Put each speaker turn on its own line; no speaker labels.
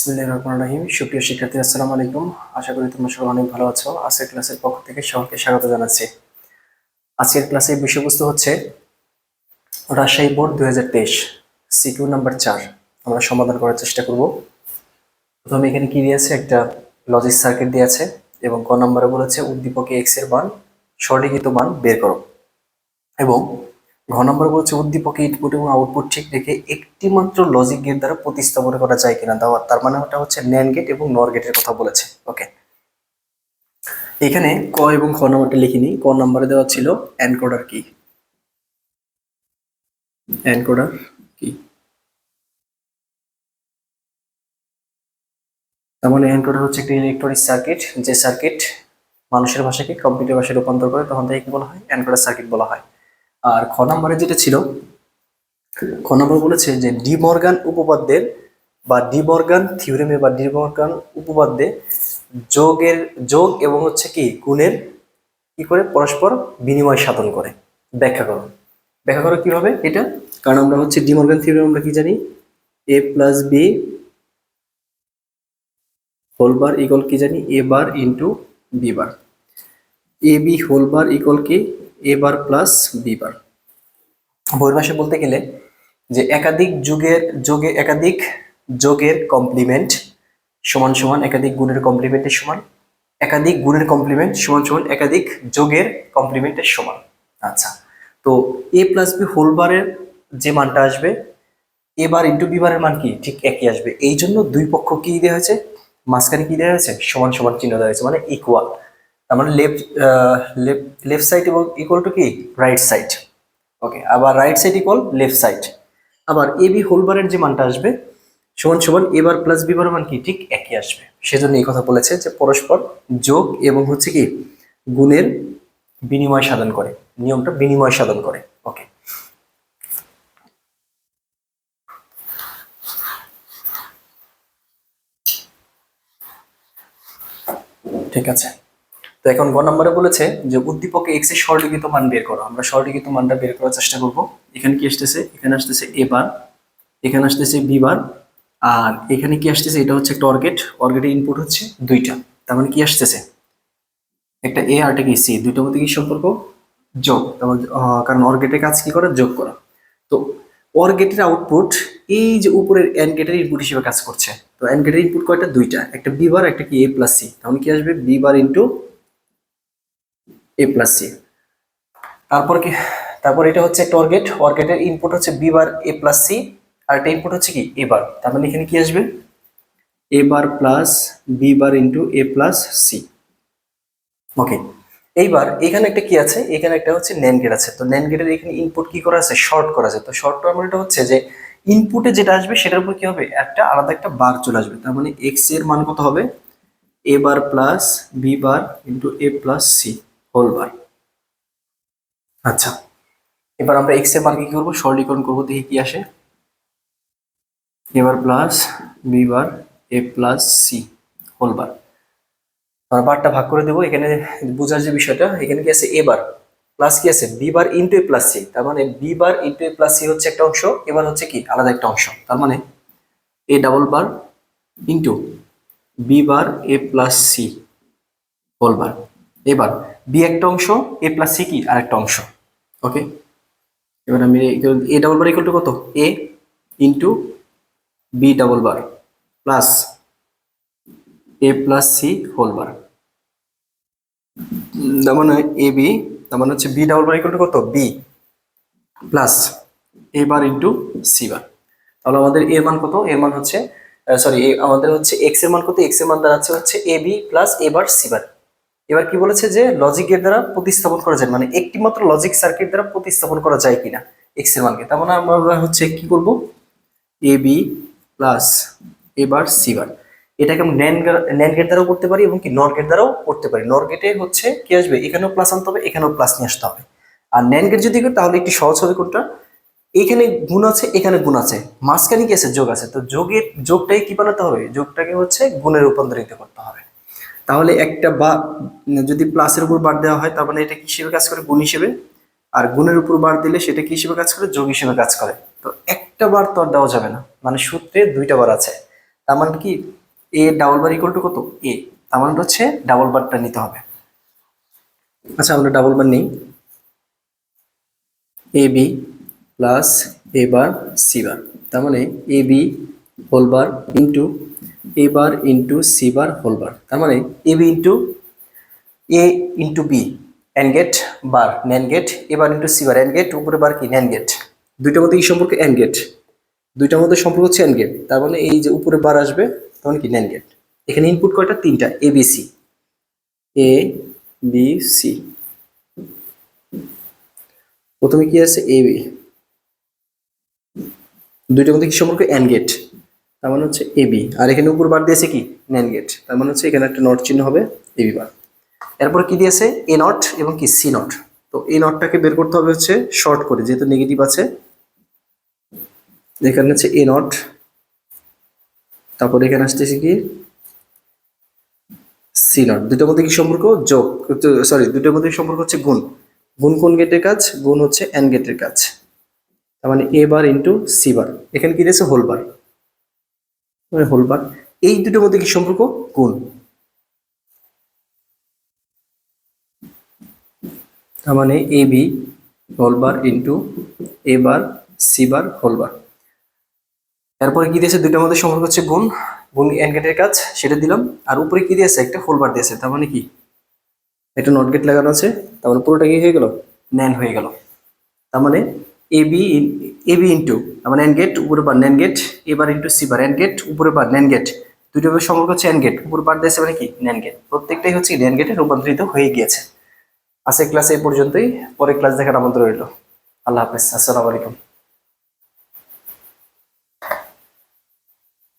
রহিম। সুপ্রিয় শিক্ষার্থী, আসসালামু আলাইকুম। আশা করি তোমরা সবাই অনেক ভালো আছো। আজকের ক্লাসের পক্ষ থেকে সকলকে স্বাগত জানাচ্ছি। আজকের ক্লাসের বিষয়বস্তু হচ্ছে রাজশাহী বোর্ড দুই হাজার তেইশ সিকিউ নাম্বার চার। আমরা সমাধান করার চেষ্টা করব। প্রথমে এখানে কি দিয়েছে একটা লজিক সার্কিট দিয়েছে এবং ক নম্বরে বলেছে উদ্দীপকে এক্সের মান, সরলীকৃত মান বের করো। এবং ঘ নম্বর বলছে, উদ্দীপকে ইনপুট এবং আউটপুট ঠিক রেখে একটি মাত্র লজিক গেট দ্বারা প্রতিস্থাপন করা যায় কিনা? দেওয়া তার মানে ওটা হচ্ছে ন্যান গেট এবং নর গেটের কথা বলেছে। ওকে এখানে ক এবং খ নম্বরটা লিখিনি, ক নম্বরে দেওয়া ছিল এনকোডার কি এনকোডার কি তার মানে এনকোডার হচ্ছে একটি ইলেকট্রনিক সার্কিট যে সার্কিট মানুষের ভাষাকে কম্পিউটার ভাষায় রূপান্তর করে, তখন তাকে কি বলা হয়? এনকোডার সার্কিট বলা হয়। আর খ নম্বরে যেটা ছিল, খ নম্বর বলেছে যে ডি মর্গান উপপাদ্যের বা ডি মর্গান থিওরেমে বা ডি মর্গান উপপাদ্যে যোগের, যোগ এবং হচ্ছে কি গুণের কি করে পরস্পর বিনিময় সাধন করে। ব্যাখ্যা করো। ব্যাখ্যা করো কীভাবে এটা? কারণ আমরা হচ্ছে ডি মর্গান থিওরেম আমরা কি জানি? A plus B whole bar equal কি জানি? A bar into B bar A B whole bar equal কি? এ বার প্লাস বি বার বইয়ের বলতে গেলে যে একাধিক যুগের, যোগে একাধিক যোগের কমপ্লিমেন্ট সমান সমান একাধিক গুণের কমপ্লিমেন্টের সমান, একাধিক গুণের কমপ্লিমেন্ট সমান সমান একাধিক যোগের কমপ্লিমেন্টের সমান। আচ্ছা তো এ প্লাস বি হোল বারের যে মানটা আসবে এ বার ইন্টু বি বারের মান কি? ঠিক একই আসবে। এই জন্য দুই পক্ষ কি দেওয়া হয়েছে? মাঝখানে কি দেওয়া হয়েছে? সমান সমান চিহ্ন দেওয়া হয়েছে মানে ইকুয়াল তার মানে লেফট লেফট লেফট সাইড এবং ইকুয়াল টু কি? রাইট সাইড ওকে আবার right side equal left side আবার এ বি হোলবারের যে মানটা আসবে, সমান সমান এবার প্লাস বি বার মান কি? ঠিক একই আসবে। সেজন্য এই কথা বলেছে যে পরস্পর যোগ এবং হচ্ছে কি? গুণের বিনিময় সাধন করে। নিয়মটা বিনিময় সাধন করে। ওকে ঠিক আছে। তো এখন গ নম্বরে বলেছে যে উদ্দীপকে এক্সের সরলীকৃত মান বের করো। আমরা সরলীকৃত মানটা বের করার চেষ্টা করব। এখানে কি আসতেছে? এখানে আসতেছে এ বার এখানে আসতেছে বি বার আর এখানে কি আসতেছে? এটা হচ্ছে একটা অর্গেট। অর্গেটের ইনপুট হচ্ছে দুইটা। তার মানে কি আসতেছে? একটা এ আর একটা কি সি দুইটার মধ্যে কি সম্পর্ক? যোগ। মানে, কারণ অর্গেটের কাজ কি করা? যোগ করা। তো অর গেটের আউটপুট এই যে উপরের এন গেটের ইনপুট হিসেবে কাজ করছে। তো এন গেটের ইনপুট কয়টা? দুইটা। একটা বি বার একটা কি এ প্লাস সি তাহলে কি আসবে? B bar into A plus C তারপর কি? তারপর এটা হচ্ছে একটা অর্গেট অর্গেটের ইনপুট হচ্ছে B bar A plus C আর একটা ইনপুট হচ্ছে কি? এ বার মানে এখানে কি আসবে? A bar plus B bar into A plus C okay এইবার এখানে একটা কি আছে? এখানে একটা হচ্ছে ন্যান গেট আছে। তো ন্যান গেটের এখানে ইনপুট কি করা আছে? শর্ট করা আছে। তো শর্ট করার মানেটা হচ্ছে যে ইনপুটে যেটা আসবে সেটার উপর কি হবে? একটা আলাদা একটা বার চলে আসবে। তার মানে এক্সের মান কত হবে? A bar plus B bar into A plus C whole bar আচ্ছা। এবার আমরা এক্সের মান কি করব? সরলীকরণ করব দেখি কি আসে। এবার plus B bar A plus C whole bar আমরা বারটা ভাগ করে দেবো। এখানে বোঝার যে বিষয়টা এখানে কি আছে? এ বার প্লাস কি আছে? B bar into A plus C তার মানে B bar into A plus C হচ্ছে একটা অংশ এবার হচ্ছে কি? আলাদা একটা অংশ। তার মানে A double bar into B bar A plus C whole bar এবার বি একটা অংশ, এ প্লাস সি কি? আরেকটা অংশ। ওকে এবার আমি A double bar equal to কত? A into B double bar plus A plus C whole bar তার মানে এ বি তার মানে হচ্ছে B double bar equal to কত? B plus A bar into C bar তাহলে আমাদের এর মান কত? এর মান হচ্ছে সরি আমাদের হচ্ছে এক্সের মান কত? এক্সের মান দাঁড়াচ্ছে হচ্ছে A B plus A bar C bar এবার কি বলেছে যে লজিকের দ্বারা প্রতিস্থাপন করা যায়? মানে একটি মাত্র লজিক সার্কিট দ্বারা প্রতিস্থাপন করা যায় কিনা? এক্সের মানকে। তার মানে আমরা হচ্ছে কি করব? A B plus A bar C bar এটাকে আমি ন্যান গেট দ্বারাও করতে পারি এবং কি নর গেট দ্বারাও করতে পারি। নর গেটে হচ্ছে কি আসবে? এখানেও প্লাস আনতে হবে, এখানেও প্লাস নিয়ে আসতে হবে। আর ন্যান গেট যদি করি, তাহলে একটি সহজ হবে কোনটা? এখানে গুণ আছে, এখানে গুণ আছে। মাঝখানে কি আছে? যোগ আছে। তো যোগের যোগটাই কি বানাতে হবে? যোগটাকে হচ্ছে গুণে রূপান্তরিত করতে হবে। তাহলে একটা বা, যদি প্লাসের উপর বার দেওয়া হয়, তার মানে এটা কি হিসেবে কাজ করে? গুণ হিসেবে। আর গুণের উপর বার দিলে সেটা কি হিসেবে কাজ করে? যোগ হিসেবে কাজ করে। তো একটা বার তো আর দেওয়া যাবে না। মানে সূত্রে দুইটা বার আছে। তার মানে কি? A double bar equal to কত? এ তার মানে হচ্ছে ডাবল বারটা নিতে হবে। আচ্ছা আমরা ডাবল বার নেই। A B plus A bar C bar তার মানে A B whole bar into A bar into C bar whole bar তার মানে A B into A into B AND gate bar NAND gate এবার into C bar AND gate উপরে bar কি NAND gate দুইটার মধ্যে কি সম্পর্ক an gate দুইটার মধ্যে সম্পর্ক হচ্ছে অ্যান গেট তার মানে এই যে উপরে বার আসবে তখন কি ন্যান গেট এখানে ইনপুট কয়টা? তিনটা। A B C A B C প্রথমে কি আছে? এ বি দুইটার মধ্যে কি সম্পর্ক? অ্যান গেট তার মানে হচ্ছে এবি আর এখানে উপর বার দিয়েছে কি? ন্যান গেট তার মানে হচ্ছে এখানে একটা নট চিহ্ন হবে এবি বার। এরপর কি দিয়েছে? এ নট এবং কি সি নট তো এই নটটাকে বের করতে হবে হচ্ছে শর্ট করে, যেহেতু নেগেটিভ আছে। এখানে হচ্ছে এ নট তারপর এখানে আসতেছে কি? সি নট দুটোর মধ্যে কি সম্পর্ক? যোগ। সরি দুটোর মধ্যে সম্পর্ক হচ্ছে গুণ। গুণ কোন গেটের কাজ? গুণ হচ্ছে এন গেটের কাজ। তার মানে এ বার ইন্টু সি বার এখানে কি দিয়েছে? হোল বার মানে হোলবার এই দুটোর মধ্যে কি সম্পর্ক? গুণ তার মানে A B whole bar into A bar C bar whole তারপরে কি দিয়েছে? দুইটার মধ্যে সম্পর্ক হচ্ছে গুণ। গুণ গেটের কাজ, সেটা দিলাম। আর উপরে কি দিয়েছে? একটা হোল বার দিয়েছে। তার মানে কি? একটা নট গেট লাগানো আছে। তার মানে পুরোটা কি হয়ে গেল? ন্যান হয়ে গেল। তার মানে A B A B into মানে এন গেট উপরে বার ন্যান গেট এবার ইন্টু সি বার গেট উপরে বার ন্যান গেট দুটো সম্পর্ক হচ্ছে এন গেট উপরে বার দিয়েছে মানে কি? ন্যান গেট প্রত্যেকটাই হচ্ছে ন্যান গেটে রূপান্তরিত হয়ে গিয়েছে। আজকের ক্লাসে এই পর্যন্তই পরে ক্লাস দেখার আমন্ত্রণ রইল। আল্লাহ হাফেজ, আসসালামু আলাইকুম।